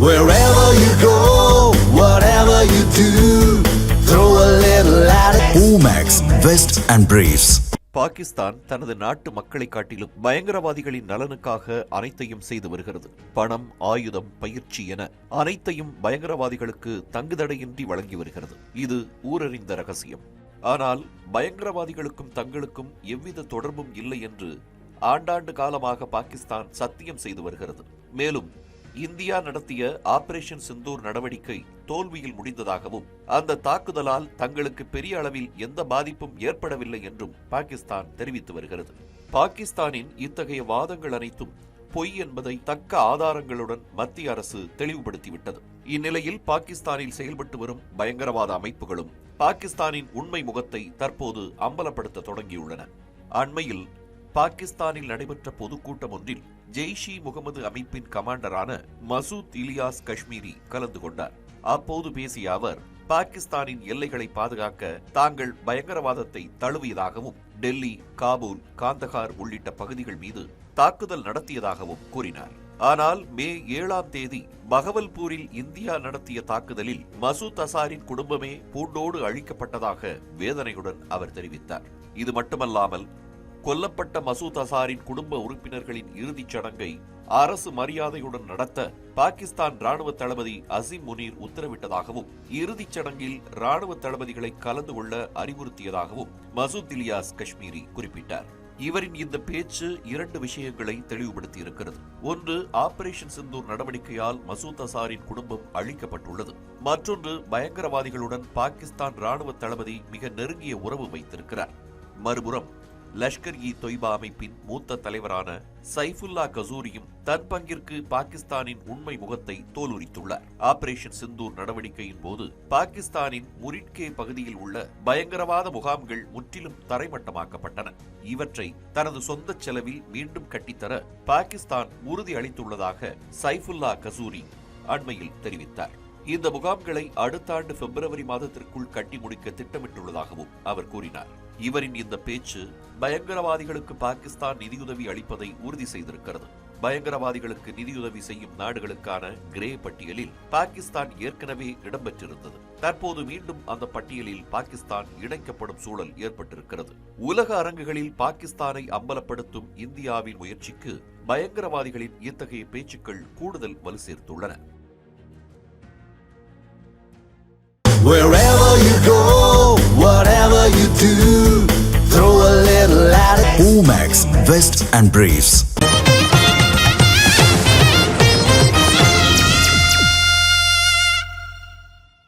Wherever you go, whatever you do, throw a little at it. Omax, Vest and Briefs. Pakistan தனது நாட்டு மக்களை காட்டிலும் பயங்கரவாதிகளின் நலனுக்காக அனைத்தையும் செய்து வருகிறது பணம் ஆயுதம் பயிற்சி என அனைத்தையும் பயங்கரவாதிகளுக்கு தங்குதடையின்றி வழங்கி வருகிறது இது ஊரறிந்த ரகசியம் ஆனால் பயங்கரவாதிகளுக்கும் தங்களுக்கும் எவ்வித தொடர்பும் இல்லை என்று ஆண்டாண்டு காலமாக பாகிஸ்தான் சத்தியம் செய்து வருகிறது மேலும் இந்தியா நடத்திய ஆபரேஷன் சிந்தூர் நடவடிக்கை தோல்வியில் முடிந்ததாகவும் அந்த தாக்குதலால் தங்களுக்கு பெரிய அளவில் எந்த பாதிப்பும் ஏற்படவில்லை என்றும் பாகிஸ்தான் தெரிவித்து வருகிறது. பாகிஸ்தானின் இத்தகைய வாதங்கள் அனைத்தும் பொய் என்பதை தக்க ஆதாரங்களுடன் மத்திய அரசு தெளிவுபடுத்திவிட்டது. இந்நிலையில் பாகிஸ்தானில் செயல்பட்டு வரும் பயங்கரவாத அமைப்புகளும் பாகிஸ்தானின் உண்மை முகத்தை தற்போது அம்பலப்படுத்த தொடங்கியுள்ளன. அண்மையில் பாகிஸ்தானில் நடைபெற்ற பொதுக்கூட்டம் ஒன்றில் ஜெய்ஷி முகமது அமைப்பின் கமாண்டரான மசூத் இலியாஸ் காஷ்மீரி கலந்து கொண்டார். அப்போது பேசிய அவர் பாகிஸ்தானின் எல்லைகளை பாதுகாக்க தாங்கள் பயங்கரவாதத்தை தழுவியதாகவும் டெல்லி காபூல் காந்தகார் உள்ளிட்ட பகுதிகள் மீது தாக்குதல் நடத்தியதாகவும் கூறினார். ஆனால் மே ஏழாம் தேதி பகவல்பூரில் இந்தியா நடத்திய தாக்குதலில் மசூத் அசாரின் குடும்பமே பூண்டோடு அழிக்கப்பட்டதாக வேதனையுடன் அவர் தெரிவித்தார். இது மட்டுமல்லாமல் கொல்லப்பட்ட மசூத் அசாரின் குடும்ப உறுப்பினர்களின் இறுதிச் சடங்கை அரசு மரியாதையுடன் நடத்த பாகிஸ்தான் ராணுவ தளபதி அசிம் முனீர் உத்தரவிட்டதாகவும் இறுதிச் சடங்கில் ராணுவ தளபதிகளை கலந்து கொள்ள அறிவுறுத்தியதாகவும் மசூத் இலியாஸ் காஷ்மீரி குறிப்பிட்டார். இவரின் இந்த பேச்சு இரண்டு விஷயங்களை தெளிவுபடுத்தி இருக்கிறது ஒன்று ஆபரேஷன் சிந்தூர் நடவடிக்கையால் மசூத் அசாரின் குடும்பம் அழிக்கப்பட்டுள்ளது. மற்றொன்று பயங்கரவாதிகளுடன் பாகிஸ்தான் ராணுவ தளபதி மிக நெருங்கிய உறவு வைத்திருக்கிறார். மறுபுறம் லஷ்கர் இ தொய்பா அமைப்பின் மூத்த தலைவரான சைஃபுல்லா கசூரியும் தன் பங்கிற்கு பாகிஸ்தானின் உண்மை முகத்தை தோலுரித்துள்ளார். ஆபரேஷன் சிந்தூர் நடவடிக்கையின் போது பாகிஸ்தானின் முரிட்கே பகுதியில் உள்ள பயங்கரவாத முகாம்கள் முற்றிலும் தரைமட்டமாக்கப்பட்டன. இவற்றை தனது சொந்த செலவில் மீண்டும் கட்டித்தர பாகிஸ்தான் உறுதி அளித்துள்ளதாக சைஃபுல்லா கசூரி அண்மையில் தெரிவித்தார். இந்த முகாம்களை அடுத்த ஆண்டு பிப்ரவரி மாதத்திற்குள் கட்டி முடிக்க திட்டமிட்டுள்ளதாகவும் அவர் கூறினார். இவரின் இந்த பேச்சு பயங்கரவாதிகளுக்கு பாகிஸ்தான் நிதியுதவி அளிப்பதை உறுதி செய்திருக்கிறது. பயங்கரவாதிகளுக்கு நிதியுதவி செய்யும் நாடுகளுக்கான கிரே பட்டியலில் பாகிஸ்தான் ஏற்கனவே இடம்பெற்றிருந்தது. தற்போது மீண்டும் அந்த பட்டியலில் பாகிஸ்தான் இணைக்கப்படும் சூழல் ஏற்பட்டிருக்கிறது. உலக அரங்குகளில் பாகிஸ்தானை அம்பலப்படுத்தும் இந்தியாவின் முயற்சிக்கு பயங்கரவாதிகளின் இத்தகைய பேச்சுக்கள் கூடுதல் வலு சேர்த்துள்ளன Max, vests, and Briefs.